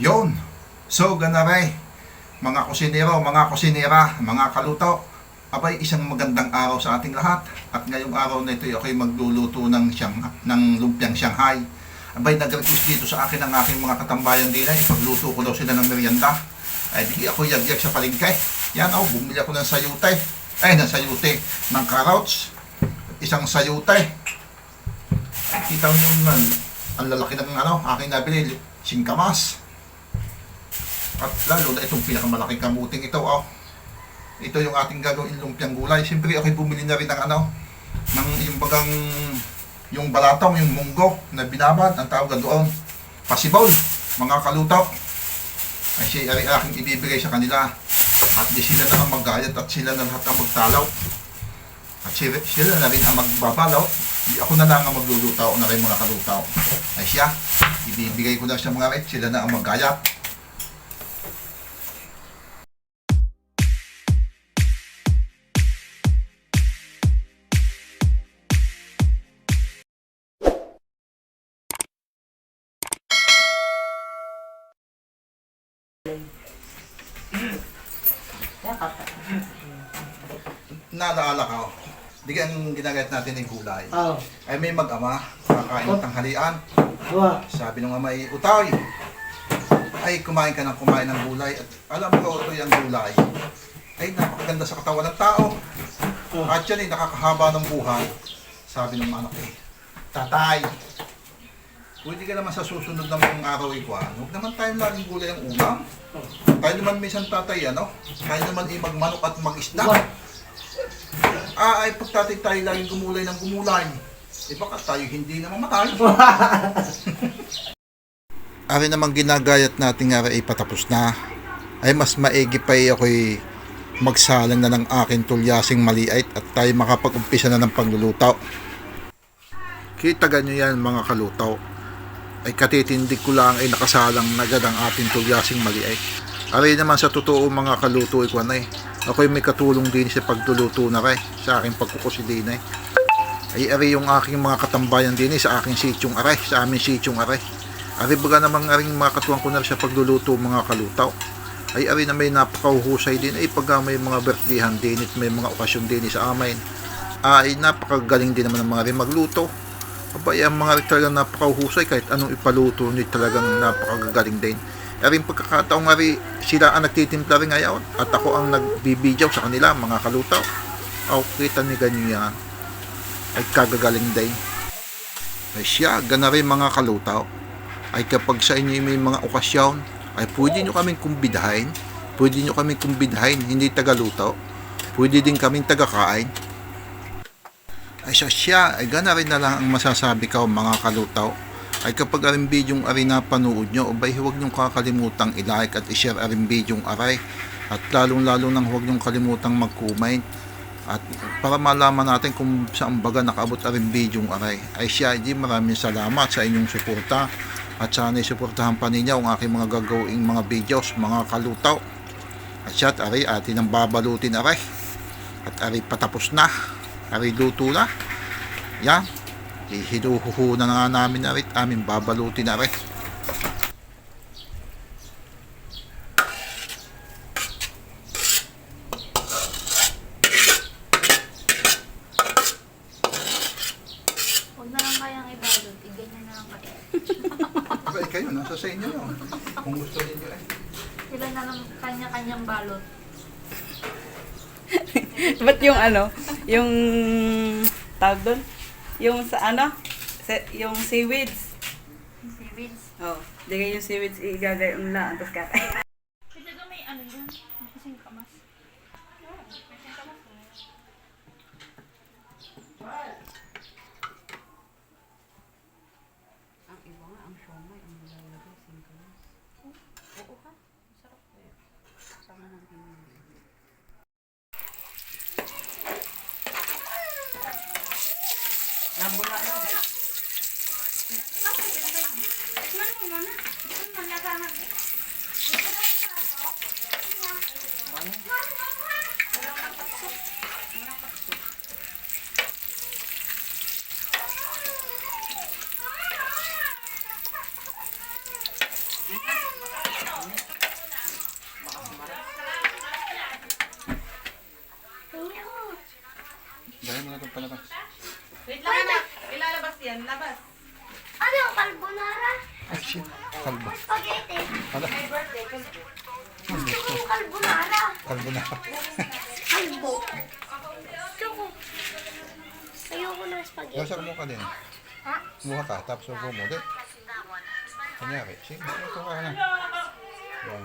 Yon. So, ganare, mga kusinero, mga kusinera, mga kaluto, abay isang magandang araw sa ating lahat. At ngayong araw na ito, ako'y magluluto ng, siyang, ng lumpiang Shanghai. Abay, nag-request dito sa akin ang aking mga katambayan din ay ipagluto ko daw sila ng merienda. Ay, di ako yagyag sa palengke. Yan, oh, bumili ako ng sayute. Ay, ng sayute, ng carrots. Isang sayute. Kita niyo naman, ang lalaki ng ano, aking nabili, singkamas. At lalo na itong pinakamalaking kamuting ito, oh. Ito yung ating gagawin lumpiang gulay. Siyempre, ako'y bumili na rin ng ano, ng yung bagang, yung balatong, yung munggo na binabad, ang tawag doon, pasibol, mga kaluto. Ay siya ay aking ibibigay sa kanila. At di sila na ang maggayat at sila na lahat ang magtalaw. At sila, sila na rin ang magbabalaw. Di ako na lang ang maglulutaw na rin mga kalutaw. Ay siya, ibibigay ko na sa mga rin, sila na ang maggayat. Naalala ka, oh. di ang ginagat natin ng gulay. Oh, Ay may mag-ama, kakain ng tanghalian. wa. Sabi ng ama, utay, ay kumain ka ng kumain ng gulay. At alam mo, ito yung gulay. Ay napakaganda sa katawan ng tao. Oh. At yan ay nakakahaba ng buhay. Sabi ng anak eh, Tatay, pwede ka naman sa susunod na mga araw ikuan. Huwag naman tayo laging gulay ang ulam. Tayo naman minsan tatay, ano? Tayo naman ay magmanok at mag-isda. Ah, ay pag tatay tayo laging gumulay ng gumulay. Eh baka tayo hindi na mamatay. Ari namang ginagayat natin nga ay patapos na. Ay mas maigi pa ay ako'y magsalang na ng aking tulyasing maliait at tayo makapag-umpisa na ng pagluluto. Kita ganyo yan mga kalutaw. Ay katitindig ko lang ay nakasalang na agad ang ating tulyasing maliait. Ari naman sa totoo mga kaluto ikaw na eh. Ako'y may katulong din sa pagtuluto na kay sa aking pagkukusilin eh. Ay ari yung aking mga katambayan din eh, sa aking sityong aray, sa aming sityong aray. Ari baga namang aring mga katuwang ko na sa pagluluto mga kalutaw. Ay ari na may napakahusay din ay pagka may mga birthdayhan din at may mga okasyon din sa amin. Ay napakagaling din naman ng mga rin magluto. Abay, ang mga rin talagang napakahusay kahit anong ipaluto nyo talagang napakagagaling din. Ari yung pagkakataong ari sila ang nagtitimpla rin ngayon at ako ang nagbibidyaw sa kanila mga kalutaw. Aw, kita ni ganyan yan. Ay kagagaling din. Ay siya, gana rin mga kalutaw. Ay kapag sa inyo may mga okasyon, ay pwede nyo kaming kumbidahin. Pwede nyo kaming kumbidahin, hindi tagalutaw. Pwede din kaming tagakain. Ay siya, siya, ay gana rin na lang ang masasabi ko mga kalutaw. Ay kapag aring bidyong aray na panood nyo, abay huwag nyo kakalimutang i-like at i-share aring bidyong aray. At lalong lalo nang huwag nyo kalimutang mag-comment. At para malaman natin kung saan baga nakaabot aring bidyong aray. Ay siya, di maraming salamat sa inyong suporta. At sana'y suportahan pa ninyo ang aking mga gagawing mga videos, mga kalutaw. At siya, at aray, atin ang babalutin aray. At aray patapos na. Aray luto na. Yan. Ihinuhuhu na nga namin arit. Amin babalutin na rin. Huwag na lang kayang ibalot. I-ganyan na lang kayo. Abay, kayo, nasa sa inyo yun. Kung gusto ninyo eh. Sila na lang kanya-kanyang balot. Ba't yung ano, yung tawag doon? Yung sa ano? Sa, yung seaweeds. Seaweeds. Oh, digay yung seaweeds, igagay yung lang, tapos kakain. Dali mo na itong palabas. Wait lang anak. Ilalabas yan. Labas. Ano? Carbonara? Ay, shit. Kalbo. Spaghetti. Ano? Gusto ko yung carbonara. Kalbo na. Kalbo. Gusto ko. Ayoko ng spaghetti. Lasar mo ka din. Ha? Mukha ka, tapos upo mo. Di. Kanyari. Sige, upo ka na. Yan.